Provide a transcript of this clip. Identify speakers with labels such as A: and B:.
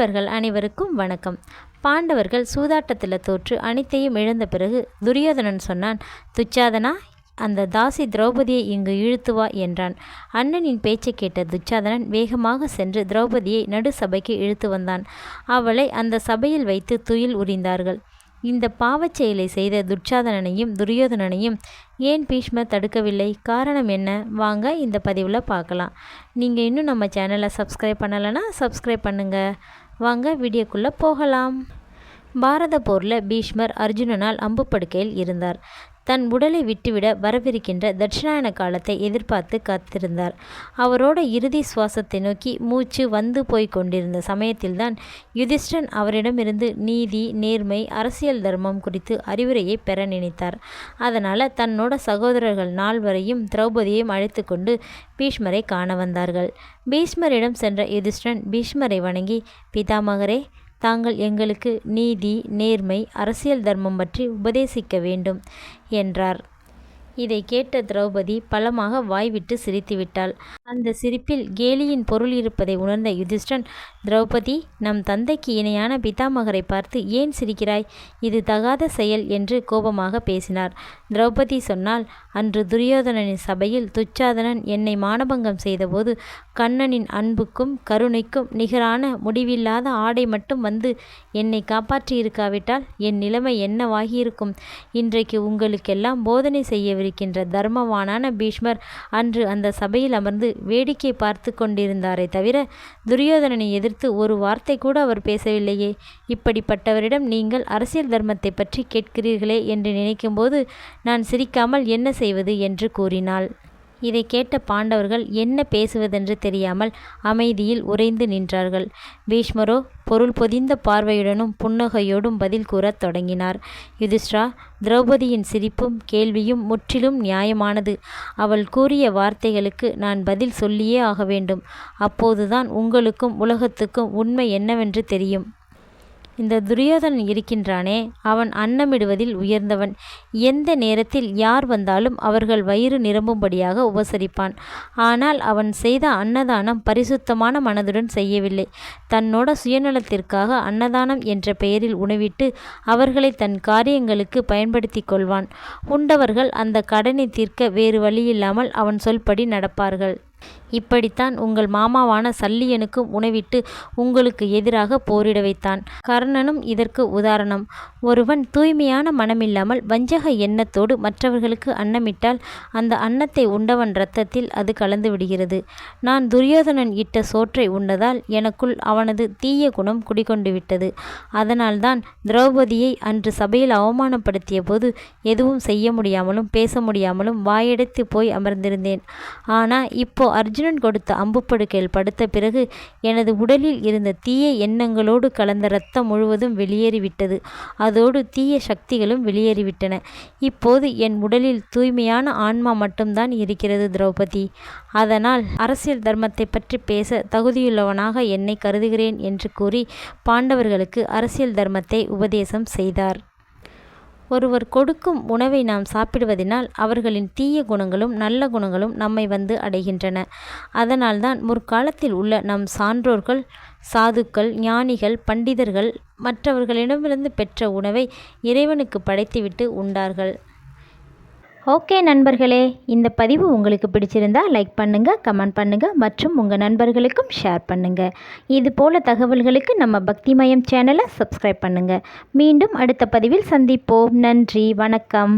A: நண்பர்கள் அனைவருக்கும் வணக்கம். பாண்டவர்கள் சூதாட்டத்தில் தோற்று அனைத்தையும் இழந்த பிறகு துரியோதனன் சொன்னான் துச்சாதனா அந்த தாசி திரௌபதியை இங்கு இழுத்து வா என்றான். அண்ணனின் பேச்சை கேட்ட துச்சாதனன் வேகமாக சென்று திரௌபதியை நடு சபைக்கு இழுத்து வந்தான். அவளை அந்த சபையில் வைத்து துயில் உரிந்தார்கள். இந்த பாவச் செயலை செய்த துச்சாதனனையும் துரியோதனனையும் ஏன் பீஷ்மர் தடுக்கவில்லை? காரணம் என்ன? வாங்க இந்த பதிவில் பார்க்கலாம். நீங்கள் இன்னும் நம்ம சேனலை சப்ஸ்கிரைப் பண்ணலைன்னா சப்ஸ்கிரைப் பண்ணுங்கள் வாங்க வீடியோக்குள்ளே போகலாம். பாரத போரில் பீஷ்மர் அர்ஜுனனால் அம்பு படுக்கையில் இருந்தார். தன் உடலை விட்டுவிட வரவிருக்கின்ற தட்சிணாயன காலத்தை எதிர்பார்த்து காத்திருந்தார். அவரோட இறுதி சுவாசத்தை நோக்கி மூச்சு வந்து போய் கொண்டிருந்த சமயத்தில்தான் யுதிஷ்டன் அவரிடமிருந்து நீதி நேர்மை அரசியல் தர்மம் குறித்து அறிவுரையை பெற நினைத்தார். அதனால் தன்னோட சகோதரர்கள் நால்வரையும் திரௌபதியையும் அழைத்து கொண்டு பீஷ்மரை காண வந்தார்கள். பீஷ்மரிடம் சென்ற யுதிஷ்டன் பீஷ்மரை வணங்கி பிதாமகரே தாங்கள் எங்களுக்கு நீதி நேர்மை அரசியல் தர்மம் பற்றி உபதேசிக்க வேண்டும் என்றார். இதை கேட்ட திரௌபதி பலமாக வாய்விட்டு சிரித்துவிட்டாள். அந்த சிரிப்பில் கேலியின் பொருள் இருப்பதை உணர்ந்த யுதிஷ்டன் திரௌபதி நம் தந்தைக்கு இணையான பிதாமகரை பார்த்து ஏன் சிரிக்கிறாய்? இது தகாத செயல் என்று கோபமாக பேசினார். திரௌபதி சொன்னால் அன்று துரியோதனனின் சபையில் துச்சாதனன் என்னை மானபங்கம் செய்தபோது கண்ணனின் அன்புக்கும் கருணைக்கும் நிகரான முடிவில்லாத ஆடை மட்டும் வந்து என்னை காப்பாற்றியிருக்காவிட்டால் என் நிலைமை என்னவாகியிருக்கும்? இன்றைக்கு உங்களுக்கெல்லாம் போதனை செய்யவிருக்கின்ற தர்மவானான பீஷ்மர் அன்று அந்த சபையில் அமர்ந்து வேடிக்கை பார்த்து கொண்டிருந்தாரே தவிர துரியோதனனை எதிர்த்து ஒரு வார்த்தை கூட அவர் பேசவில்லையே. இப்படிப்பட்டவரிடம் நீங்கள் அரசியல் தர்மத்தை பற்றி கேட்கிறீர்களே என்று நினைக்கும்போது நான் சிரிக்காமல் என்ன செய்வது என்று கூறினாள். இதை கேட்ட பாண்டவர்கள் என்ன பேசுவதென்று தெரியாமல் அமைதியில் உறைந்து நின்றார்கள். பீஷ்மரோ பொருள் பொதிந்த பார்வையுடனும் புன்னகையோடும் பதில் கூறத் தொடங்கினார். யுதிஷ்ரா திரௌபதியின் சிரிப்பும் கேள்வியும் முற்றிலும் நியாயமானது. அவள் கூறிய வார்த்தைகளுக்கு நான் பதில் சொல்லியே ஆக வேண்டும். அப்போதுதான் உங்களுக்கும் உலகத்துக்கும் உண்மை என்னவென்று தெரியும். இந்த துரியோதனன் இருக்கின்றானே அவன் அன்னமிடுவதில் உயர்ந்தவன். எந்த நேரத்தில் யார் வந்தாலும் அவர்கள் வயிறு நிரம்பும்படியாக உபசரிப்பான். ஆனால் அவன் செய்த அன்னதானம் பரிசுத்தமான மனதுடன் செய்யவில்லை. தன்னோட சுயநலத்திற்காக அன்னதானம் என்ற பெயரில் உணவிட்டு அவர்களை தன் காரியங்களுக்கு பயன்படுத்தி கொள்வான். உண்டவர்கள் அந்த கடனை தீர்க்க வேறு வழியில்லாமல் அவன் சொல்படி நடப்பார்கள். இப்படித்தான் உங்கள் மாமாவான சல்லியனுக்கும் உணவிட்டு உங்களுக்கு எதிராக போரிட வைத்தான். கர்ணனும் இதற்கு உதாரணம். ஒருவன் தூய்மையான மனமில்லாமல் வஞ்சக எண்ணத்தோடு மற்றவர்களுக்கு அன்னமிட்டால் அந்த அன்னத்தை உண்டவன் இரத்தத்தில் அது கலந்து விடுகிறது. நான் துரியோதனன் இட்ட சோற்றை உண்டதால் எனக்குள் அவனது தீய குணம் குடிகொண்டு விட்டது. அதனால்தான் திரௌபதியை அன்று சபையில் அவமானப்படுத்திய போது எதுவும் செய்ய முடியாமலும் பேச முடியாமலும் வாயெடுத்து போய் அமர்ந்திருந்தேன். ஆனால் இப்போ அர்ஜுனன் கொடுத்த அம்புப்படுக்கையில் படுத்த பிறகு எனது உடலில் இருந்த தீய எண்ணங்களோடு கலந்த இரத்தம் முழுவதும் வெளியேறிவிட்டது. அதோடு தீய சக்திகளும் வெளியேறிவிட்டன. இப்போது என் உடலில் தூய்மையான ஆன்மா மட்டும்தான் இருக்கிறது திரௌபதி. அதனால் அரசியல் தர்மத்தை பற்றி பேச தகுதியுள்ளவனாக என்னை கருதுகிறேன் என்று கூறி பாண்டவர்களுக்கு அரசியல் தர்மத்தை உபதேசம் செய்தார். ஒருவர் கொடுக்கும் உணவை நாம் சாப்பிடுவதனால் அவர்களின் தீய குணங்களும் நல்ல குணங்களும் நம்மை வந்து அடைகின்றன. அதனால்தான் முற்காலத்தில் உள்ள நம் சான்றோர்கள் சாதுக்கள் ஞானிகள் பண்டிதர்கள் மற்றவர்களிடமிருந்து பெற்ற உணவை இறைவனுக்கு படைத்துவிட்டு உண்டார்கள். ஓகே நண்பர்களே இந்த பதிவு உங்களுக்கு பிடிச்சிருந்தா லைக் பண்ணுங்கள் கமெண்ட் பண்ணுங்கள் மற்றும் உங்கள் நண்பர்களுக்கும் ஷேர் பண்ணுங்கள் இது போல தகவல்களுக்கு நம்ம பக்திமயம் சேனலை சப்ஸ்கிரைப் பண்ணுங்கள் மீண்டும் அடுத்த பதிவில் சந்திப்போம். நன்றி வணக்கம்.